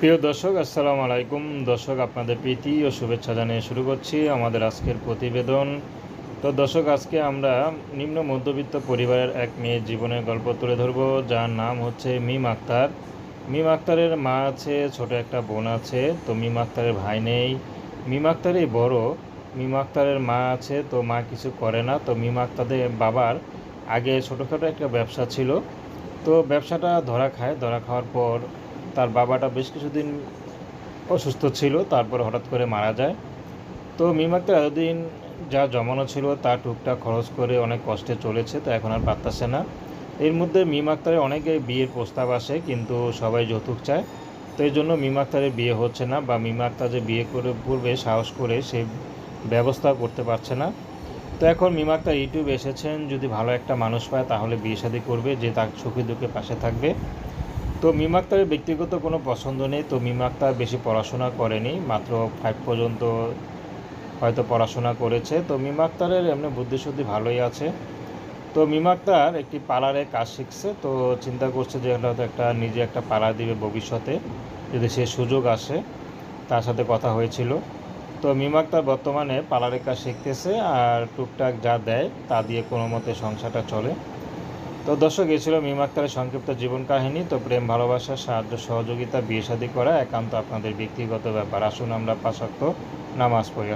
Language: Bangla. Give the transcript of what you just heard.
প্রিয় দর্শক, আসসালামু আলাইকুম। দর্শক, আপনাদের প্রীতি ও শুভেচ্ছা জানিয়ে শুরু করছি আমাদের আজকের প্রতিবেদন। তো দর্শক, আজকে আমরা নিম্ন মধ্যবিত্ত পরিবারের এক মেয়ের জীবনের গল্প তুলে ধরব। যার নাম হচ্ছে মিম আক্তার। মিম আক্তারের মা আছে, ছোট একটা বোন আছে, তো মিম আক্তারের ভাই নেই। মিম আক্তারই বড়। মিম আক্তারের মা আছে, তো মা কিছু করে না। তো মিম আক্তারের বাবার আগে ছোটোখাটো একটা ব্যবসা ছিল। তো ব্যবসাটা ধরা খায়। ধরা খাওয়ার পর তার বাবাটা বেশ কিছুদিন অসুস্থ ছিল, তারপর হঠাৎ করে মারা যায়। তো মিমাক্তার এতদিন যা জমানো ছিল তা টুকটাক খরচ করে অনেক কষ্টে চলেছে, তো এখন আর পারতাছে না। এর মধ্যে মিম আক্তারের অনেকে বিয়ের প্রস্তাব আসে, কিন্তু সবাই যৌতুক চায়। তো এই জন্য মিম আক্তারের বিয়ে হচ্ছে না বা মিম আক্তার যে বিয়ে করে পূর্বে সাহস করে সে ব্যবস্থা করতে পারছে না। তো এখন মিম আক্তার ইউটিউবে এসেছেন, যদি ভালো একটা মানুষ পায় তাহলে বিয়ে শাদী করবে, যে তার সুখে দুঃখে পাশে থাকবে। তো মিম আক্তারের ব্যক্তিগত কোনো পছন্দ নেই, তো মিম আক্তার বেশি পড়াশোনা করেনি, মাত্র ফাইভ পর্যন্ত হয়তো পড়াশোনা করেছে। তো মিম আক্তারের এমনি বুদ্ধিশুদ্ধি ভালোই আছে। তো মিম আক্তার একটি পার্লারে কাজ শিখছে, তো চিন্তা করছে যে হয়তো একটা নিজে একটা পার্লার দিবে ভবিষ্যতে, যদি সে সুযোগ আসে, তার সাথে কথা হয়েছিল। তো মিম আক্তার বর্তমানে পার্লারের কাজ শিখতেছে আর টুকটাক যা দেয় তা দিয়ে কোনো মতে সংসারটা চলে। তো দর্শক এ ছিল মিম আক্তারের সংক্ষিপ্ত জীবন কাহিনী। তো প্রেম, ভালোবাসা, সাহায্য, সহযোগিতা, বিয়ে শাদী করা একান্ত আপনাদের ব্যক্তিগত ব্যাপার। আসুন আমরা পাশাক্ত নামাজ পড়ি।